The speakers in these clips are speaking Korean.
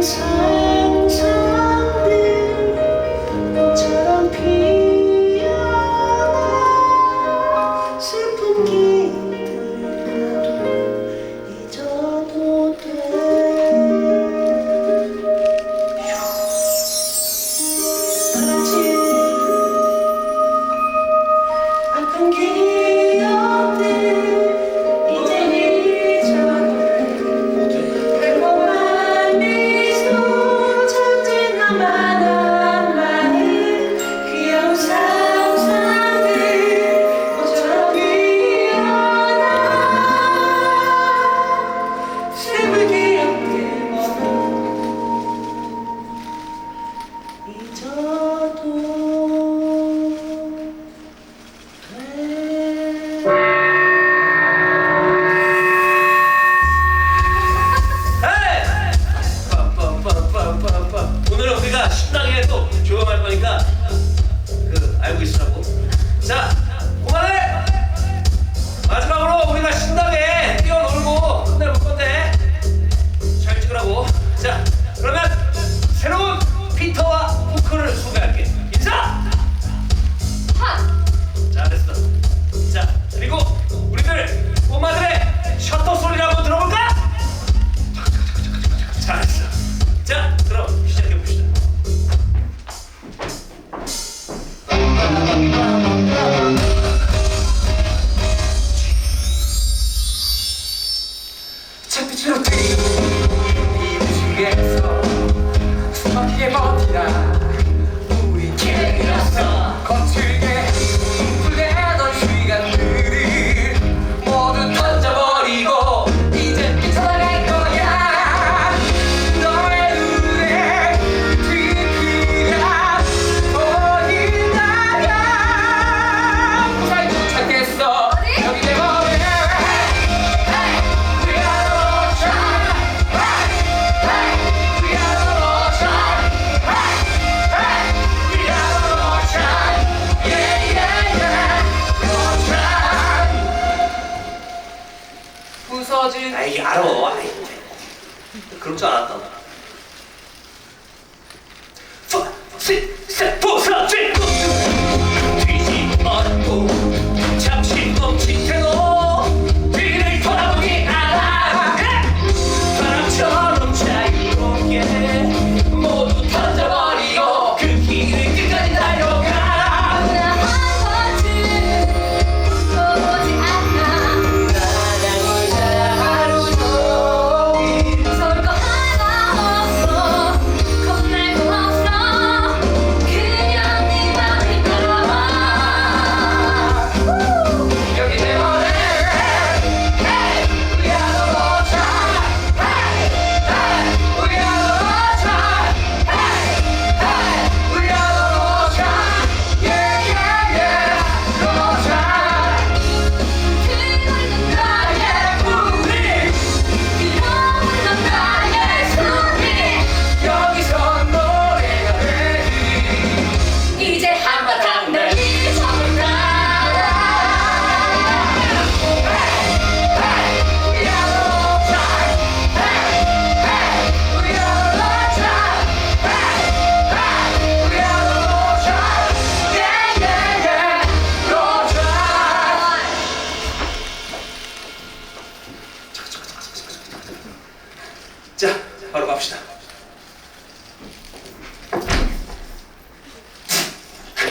time. 속상해도 조용할 거니까 그 알고 있으라고. 자. 햇빛으로 뒤 비우시겠어. 숨막히게 버티다 부서진 아이 알아. 아이, 그럴 줄 알았다. 나. 부서진 부서진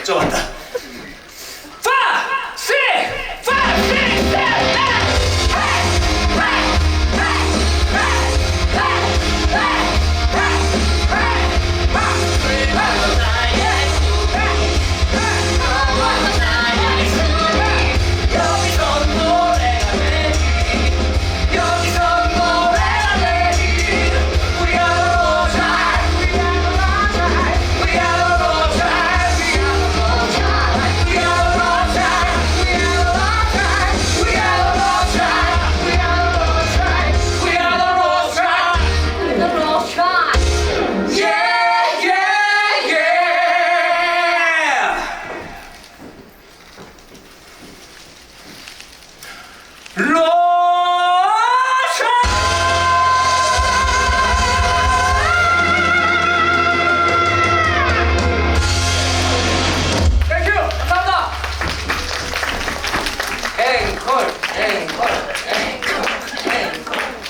득점한다. ロー